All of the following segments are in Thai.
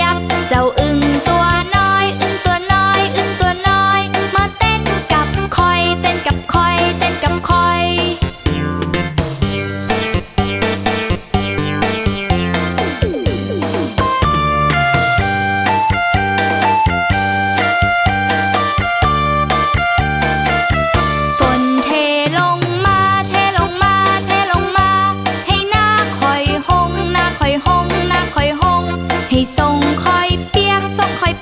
ยัเจ้าอึ้ง ส่งคอยเปียกส่งคอย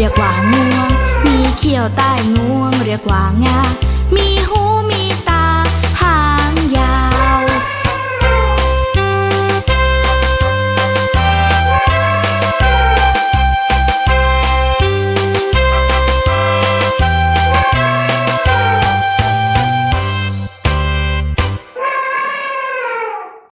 เรียกว่างวง มีเขี้ยวใต้งวง เรียกว่างา มีหูมี